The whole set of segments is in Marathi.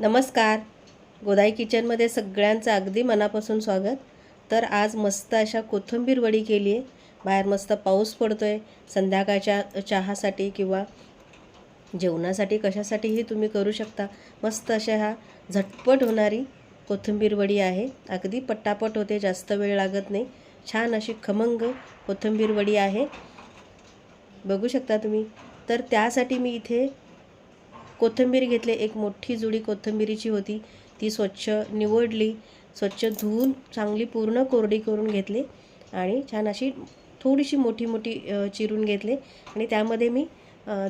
नमस्कार. गोदाई किचनमध्ये सगळ्यांचं अगदी मनापासून स्वागत. तर आज मस्त अशा कोथिंबीर वडी केली आहे. बाहेर मस्त पाऊस पडतो आहे संध्याकाळच्या चहासाठी किंवा जेवणासाठी कशासाठीही तुम्ही करू शकता. मस्त अशा ह्या झटपट होणारी कोथिंबीर वडी आहे. अगदी पट्टापट होते जास्त वेळ लागत नाही. छान अशी खमंग कोथिंबीर वडी आहे. बघू शकता तुम्ही. तर त्यासाठी मी इथे कोथिंबीर घेतले. एक मोठी जुडी कोथिंबिरीची होती. ती स्वच्छ निवडली. स्वच्छ धुवून चांगली पूर्ण कोरडी करून घेतली. आणि छान अशी थोडीशी मोठी मोठी चिरून घेतले. आणि त्यामध्ये मी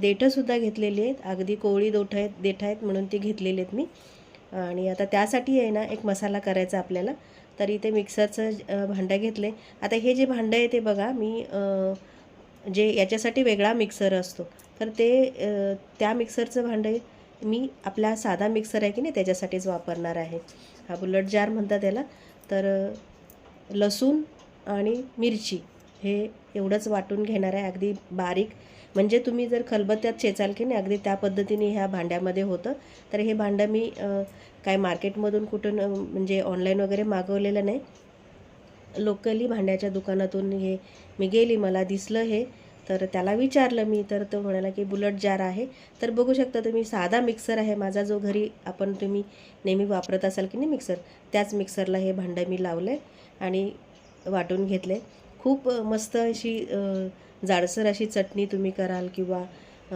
देठंसुद्धा घेतलेली आहेत. अगदी कोवळी दोठ आहेत देठ आहेत म्हणून ती घेतलेली आहेत मी. आणि आता त्यासाठी आहे ना एक मसाला करायचा आपल्याला. तर इथे मिक्सरचं भांडं घेतले आता हे जे भांडं आहे ते बघा मी जे याच्यासाठी वेगळा मिक्सर असतो. तर ते त्या मिक्सरचं भांडं मी आपला साधा मिक्सर आहे की नाही त्याच्यासाठीच वापरणार आहे. हा बुलट जार म्हणतात त्याला तर लसूण आणि मिरची हे एवढंच वाटून घेणार आहे. अगदी बारीक. म्हणजे तुम्ही जर खलबत्त्यात चेचाल की नाही अगदी त्या पद्धतीने ह्या भांड्यामध्ये होतं. तर हे भांडं मी काय मार्केटमधून कुठून म्हणजे ऑनलाईन वगैरे मागवलेलं नाही. लोकली भांड्याच्या दुकानातून हे मी गेली. मला दिसलं हे. तर त्याला विचारलं मी तर तो म्हणाला की बुलट जार आहे. तर बघू शकता तुम्ही साधा मिक्सर आहे माझा जो घरी आपण तुम्ही नेहमी वापरत असाल की नाही मिक्सर त्याच मिक्सरला हे भांडं मी लावलं आहे आणि वाटून घेतलं आहे खूप मस्त अशी जाडसर अशी चटणी तुम्ही कराल किंवा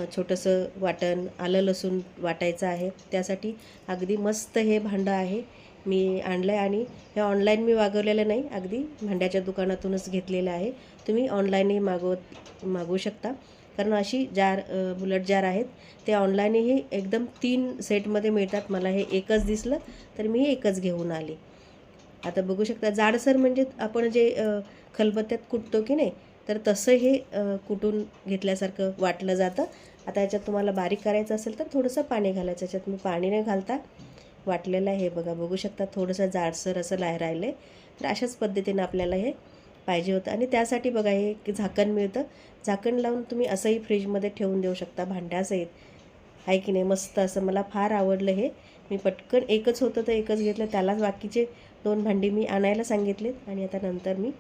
छोटंसं वाटण आलं लसूण वाटायचं आहे त्यासाठी अगदी मस्त हे भांडं आहे. मी आणलं आहे आणि हे ऑनलाईन मी मागवलेलं नाही अगदी भांड्याच्या दुकानातूनच घेतलेलं आहे. तुम्ही ऑनलाईनही मागवत मागवू शकता. कारण अशी जार बुलट जार आहेत ते ऑनलाईनही एकदम तीन सेटमध्ये मिळतात. मला हे एकच दिसलं तर मी एकच घेऊन आले. आता बघू शकता जाडसर म्हणजे आपण जे खलबत्त्यात कुटतो की नाही तर तसं हे कुटून घेतल्यासारखं वाटलं जातं. आता याच्यात तुम्हाला बारीक करायचं असेल तर थोडंसं पाणी घालायचं. याच्यात मी पाणी न घालता. वाटलेलं आहे हे बघा बघू शकता थोडंसं जाडसर असं लाय राहिलं. आहे तर अशाच पद्धतीनं आपल्याला हे पाहिजे होतं. आणि त्यासाठी बघा हे झाकण मिळतं. झाकण लावून तुम्ही असंही फ्रीजमध्ये ठेवून देऊ शकता भांड्यासहित. आहे की नाही? मस्त असं मला फार आवडलं हे. मी पटकन एकच होतं तर एकच घेतलं. त्यालाच बाकीचे दोन भांडी मी आणायला सांगितलेत आणि आता नंतर मी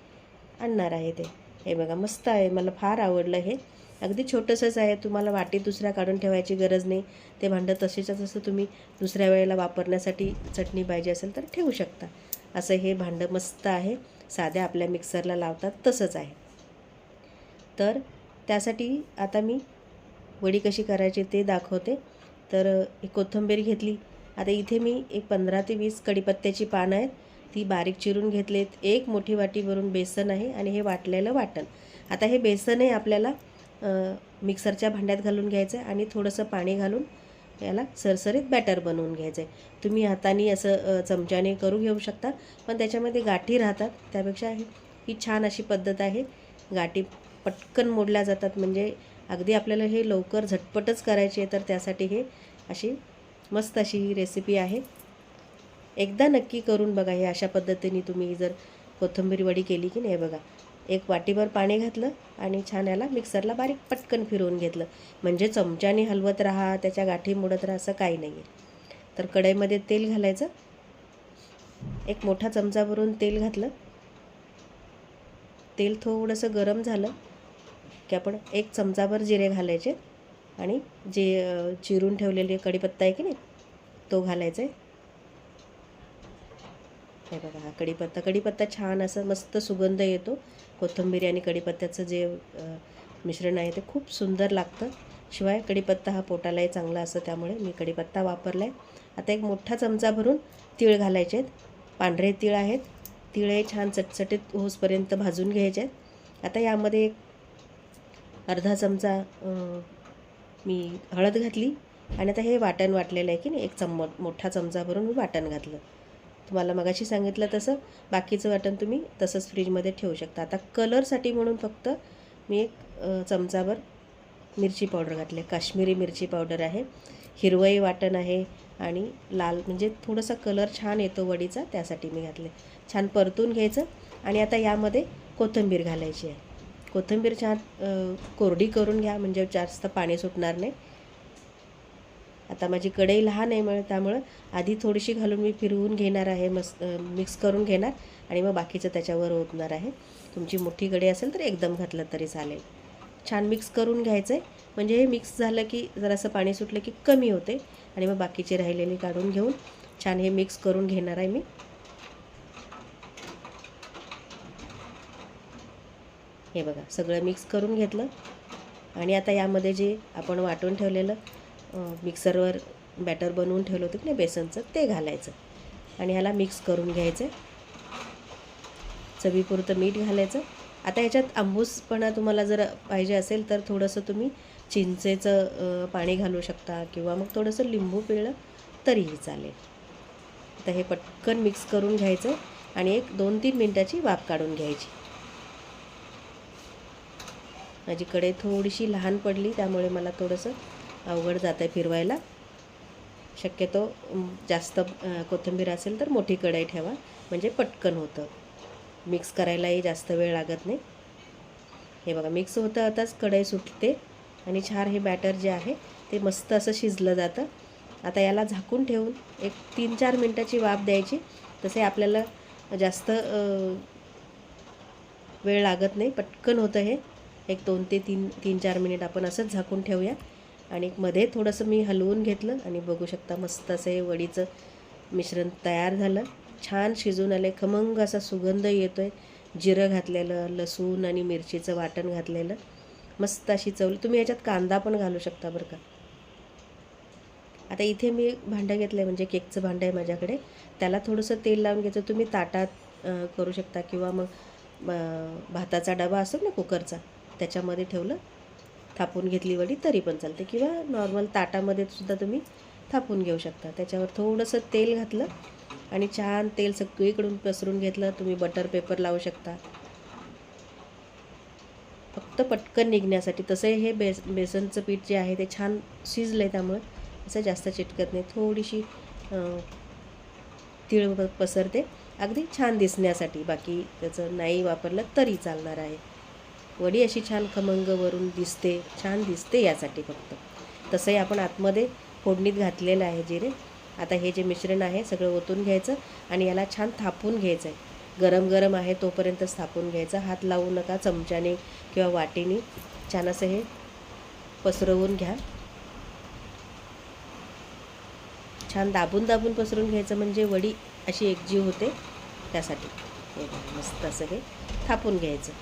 आणणार आहे ते. हे बघा मस्त आहे. मला फार आवडलं हे. अगदी छोटंसंच आहे. तुम्हाला वाटी दुसऱ्या काढून ठेवायची गरज नाही. ते भांडं तसेच्या तसं तुम्ही दुसऱ्या वेळेला वापरण्यासाठी चटणी पाहिजे असेल तर ठेवू शकता. असं हे भांडं मस्त आहे. साध्या आपल्या मिक्सरला लावतात तसंच आहे. तर त्यासाठी आता मी वडी कशी करायची ते दाखवते. तर एक कोथिंबीर घेतली. आता इथे मी एक पंधरा ते वीस कडीपत्त्याची पानं आहेत. ती बारीक चिरून घेतलेत. एक मोठी वाटी भरून बेसन आहे आणि हे वाटलेलं वाटण. आता हे बेसन आहे आपल्याला मिक्सरच्या भांड्यात घालून घ्यायचं आहे आणि थोडंसं पाणी घालून याला सरसरीत बॅटर बनवून घ्यायचं आहे तुम्ही हाताने असं चमच्याने करू घेऊ शकता पण त्याच्यामध्ये गाठी राहतात. त्यापेक्षा ही छान अशी पद्धत आहे. गाठी पटकन मोडल्या जातात. म्हणजे अगदी आपल्याला हे लवकर झटपटच करायचे तर त्यासाठी हे अशी मस्त अशी ही रेसिपी आहे. एकदा नक्की करून बघा हे अशा पद्धतीने तुम्ही जर कोथिंबीर वडी केली की नाही बघा. एक वाटीभर पाणी घातलं आणि छान याला मिक्सरला बारीक पटकन फिरवून घेतलं. म्हणजे चमच्याने हलवत राहा त्याच्या गाठी मोडत राहा असं काही नाही आहे तर कढईमध्ये तेल घालायचं. एक मोठा चमचा भरून तेल घातलं. तेल थोडंसं गरम झालं की आपण एक चमचाभर जिरे घालायचे आणि जे चिरून ठेवलेले कढीपत्ता आहे की नाही तो घालायचा आहे. हे बघा हा कढीपत्ता. कढीपत्ता छान असं मस्त सुगंध येतो. कोथिंबीर आणि कढीपत्त्याचं जे मिश्रण आहे ते खूप सुंदर लागतं. शिवाय कढीपत्ता हा पोटालाही चांगला असतं त्यामुळे मी कढीपत्ता वापरला आहे आता एक मोठा चमचा भरून तीळ घालायचे आहेत. पांढरे तीळ आहेत. तीळ हे छान चटचटीत होसपर्यंत भाजून घ्यायचे आहेत. आता यामध्ये एक अर्धा चमचा मी हळद घातली. आणि आता हे वाटण वाटलेलं आहे की नाही एक चम्म मोठा चमचा भरून मी वाटण घातलं. तुम्हाला मगाशी सांगितलं तसं बाकीचं वाटण तुम्ही तसंच फ्रीजमध्ये ठेवू शकता. आता कलरसाठी म्हणून फक्त मी एक चमचाभर मिरची पावडर घातली. काश्मीरी मिरची पावडर आहे हिरवई वाटण आहे आणि लाल म्हणजे थोडासा कलर छान येतो वडीचा त्यासाठी मी घातले. छान परतून घ्यायचं आणि आता यामध्ये कोथिंबीर घालायची आहे. कोथिंबीर छान कोरडी करून घ्या म्हणजे जास्त पाणी सुटणार नाही. आता माझी कढई लहान आहे म्हणून त्यामुळं आधी थोडीशी घालून मी फिरवून घेणार आहे मस्त मिक्स करून घेणार आणि मग बाकीचं त्याच्यावर ओतणार आहे. तुमची मोठी कढई असेल तर एकदम घातलं तरी चालेल. छान मिक्स करून घ्यायचं आहे म्हणजे हे मिक्स झालं की जरासं पाणी सुटलं की कमी होते आणि मग बाकीची राहिलेली काढून घेऊन छान हे मिक्स करून घेणार आहे मी. हे बघा सगळं मिक्स करून घेतलं. आणि आता यामध्ये जे आपण वाटून ठेवलेलं मिक्सरवर बॅटर बनवून ठेवलं होतं की नाही बेसनचं ते घालायचं. आणि ह्याला मिक्स करून घ्यायचं. चवीपुरतं मीठ घालायचं. आता ह्याच्यात आंबूसपणा तुम्हाला जर पाहिजे असेल तर थोडंसं तुम्ही चिंचेचं पाणी घालू शकता किंवा मग थोडंसं लिंबू पिळलं तरीही चालेल. आता हे पटकन मिक्स करून घ्यायचं आणि एक दोन तीन मिनटाची वाफ काढून घ्यायची. माझी कढई थोडीशी लहान पडली त्यामुळे मला थोडंसं अवघड जातं आहे फिरवायला. शक्यतो जास्त कोथिंबीर असेल तर मोठी कढई ठेवा. म्हणजे पटकन होतं. मिक्स करायलाही जास्त वेळ लागत नाही. हे बघा मिक्स होतं आताच कढई सुटते. आणि छान हे बॅटर जे आहे ते मस्त असं शिजलं जातं. आता याला झाकून ठेवून एक तीन चार मिनटाची वाफ द्यायची. तसे आपल्याला जास्त वेळ लागत नाही. पटकन होतं हे. एक दोन ते तीन तीन चार मिनिट आपण असंच झाकून ठेवूया. आणि मध्ये थोडंसं मी हलवून घेतलं आणि बघू शकता मस्त असं हे वडीचं मिश्रण तयार झालं. छान शिजून आले. खमंग असा सुगंध येतो आहे जिरं घातलेलं लसूण आणि मिरचीचं वाटण घातलेलं. मस्त अशी चवली. तुम्ही याच्यात कांदा पण घालू शकता बरं का. आता इथे मी भांडं घेतलं आहे म्हणजे केकचं भांडं आहे माझ्याकडे. त्याला थोडंसं तेल लावून घ्यायचं. तुम्ही ताटात करू शकता किंवा मग भाताचा डबा असतो ना कुकरचा त्याच्यामध्ये ठेवलं. थापून घेतली वडी तरी पण चालते. किंवा नॉर्मल ताटामध्ये सुद्धा तुम्ही थापून घेऊ शकता. त्याच्यावर थोडंसं तेल घातलं आणि छान तेल सगळीकडून पसरून घेतलं. तुम्ही बटर पेपर लावू शकता. फक्त पटकन निघण्यासाठी. तसंही हे बेस बेसनचं पीठ जे आहे ते छान शिजलं आहे त्यामुळे असं जास्त चिटकत नाही. थोडीशी तीळ पसरते. अगदी छान दिसण्यासाठी. बाकी त्याचं नाही वापरलं तरी चालणार आहे. वडी अशी छान खमंग वरून दिसते छान दिसते यासाठी फक्त. तसंही आपण आतमध्ये फोडणीत घातलेलं आहे जिरे. आता हे जे मिश्रण आहे सगळं ओतून घ्यायचं आणि याला छान थापून घ्यायचं आहे गरम गरम आहे तोपर्यंत थापून घ्यायचं. हात लावू नका चमच्याने किंवा वाटीने. छान असं हे पसरवून घ्या. छान दाबून दाबून पसरून घ्यायचं म्हणजे वडी अशी एकजीव होते. त्यासाठी मस्त असं हे थापून घ्यायचं.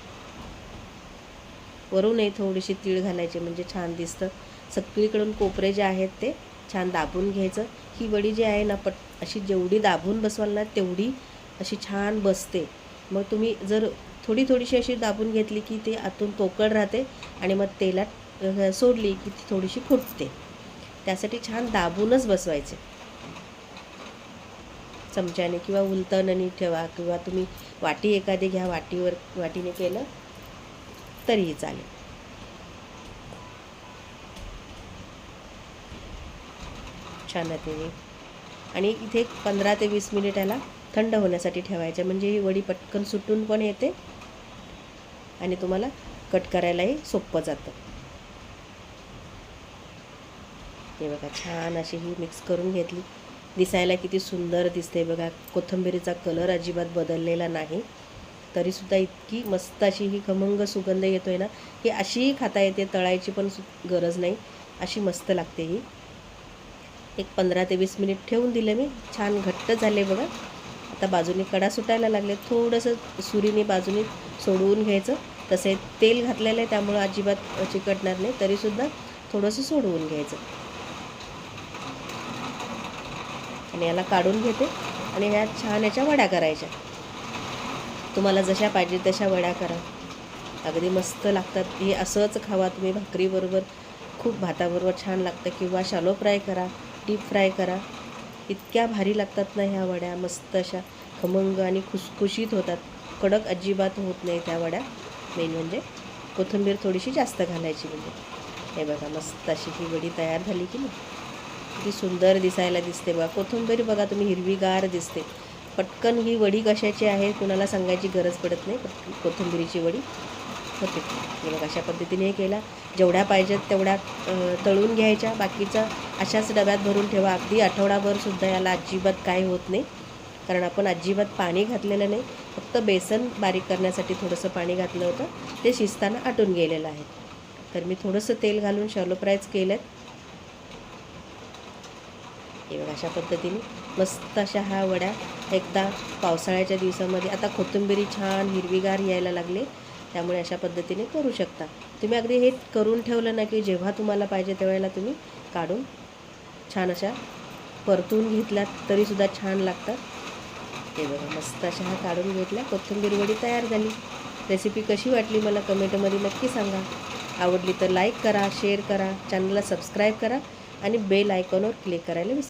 वरूनही थोडीशी तीळ घालायची म्हणजे छान दिसतं. सगळीकडून कोपरे जे आहेत ते छान दाबून घ्यायचं. ही वडी जी आहे ना पट अशी जेवढी दाबून बसवाल ना तेवढी अशी छान बसते. मग तुम्ही जर थोडी थोडीशी अशी दाबून घेतली की ते आतून पोकळ राहते आणि मग तेलात सोडली की ती थोडीशी फुटते. त्यासाठी छान दाबूनच बसवायचे. चमच्याने किंवा उलतणनी ठेवा किंवा तुम्ही वाटी एखादी घ्या वाटीवर वाटीने केलं तरीही चालेल. छान आहे ते. आणि इथे पंधरा ते वीस मिनिट याला थंड होण्यासाठी ठेवायचं म्हणजे ही वडी पटकन सुटून पण येते आणि तुम्हाला कट करायलाही सोपं जातं. हे बघा छान अशी ही मिक्स करून घेतली. दिसायला किती सुंदर दिसते बघा. कोथिंबिरीचा कलर अजिबात बदललेला नाही. तरीसुद्धा इतकी मस्त अशी ही खमंग सुगंध येतो आहे ना ही अशीही खाता येते तळायची पण सु- गरज नाही. अशी मस्त लागते ही. एक पंधरा ते वीस मिनिट ठेवून दिले मी. छान घट्ट झाले बघा. आता बाजूने कडा सुटायला लागले. थोडंसं सुरीने बाजूने सोडवून घ्यायचं. तसे तेल घातलेलं आहे त्यामुळं अजिबात चिकटणार नाही. तरीसुद्धा थोडंसं सोडवून घ्यायचं. आणि याला काढून घेते. आणि ह्या छान याच्या वड्या करायच्या. तुम्हाला जशा पाहिजे तशा वड्या करा. अगदी मस्त लागतात. हे असंच खावा तुम्ही भाकरीबरोबर. खूप भाताबरोबर छान लागतं. किंवा शालो फ्राय करा डीप फ्राय करा. इतक्या भारी लागतात ना ह्या वड्या. मस्त अशा खमंग आणि खुसखुशीत होतात. कडक अजिबात होत नाही त्या वड्या. मेन म्हणजे कोथिंबीर थोडीशी जास्त घालायची म्हणजे. हे बघा मस्त अशी ही वडी तयार झाली की नाही. किती सुंदर दिसायला दिसते बघा. कोथिंबीर बघा तुम्ही हिरवीगार दिसते. पटकन ही वडी कशाची आहे कुणाला सांगायची गरज पडत नाही कोथिंबिरीची वडी. होते. मी मग अशा पद्धतीने हे केला. जेवढ्या पाहिजेत तेवढ्या तळून घ्यायच्या. बाकीचं अशाच डब्यात भरून ठेवा. अगदी आठवडाभरसुद्धा याला अजिबात काय होत नाही. कारण आपण अजिबात पाणी घातलेलं नाही. फक्त बेसन बारीक करण्यासाठी थोडंसं पाणी घातलं होतं. ते शिजताना आटून गेलेलं आहे. तर मी थोडंसं तेल घालून शॅलो फ्रायच केलं हे बघा अशा पद्धतीने मस्त अशा हा वड्या एकदा पावसाळ्याच्या दिवसामध्ये. आता कोथिंबिरी छान हिरवीगार यायला लागले त्यामुळे अशा पद्धतीने करू शकता. तुम्ही अगदी हे करून ठेवलं ना की जेव्हा तुम्हाला पाहिजे त्यावेळेला तुम्ही काढून छान अशा परतून घेतल्यात तरीसुद्धा छान लागतात. हे बघा मस्त अशा ह्या काढून घेतल्या. कोथिंबीर वडी तयार झाली. रेसिपी कशी वाटली मला कमेंटमध्ये नक्की सांगा. आवडली तर लाईक करा शेअर करा चॅनलला सबस्क्राईब करा आणि बेल आयकॉनवर क्लिक करायला विसरू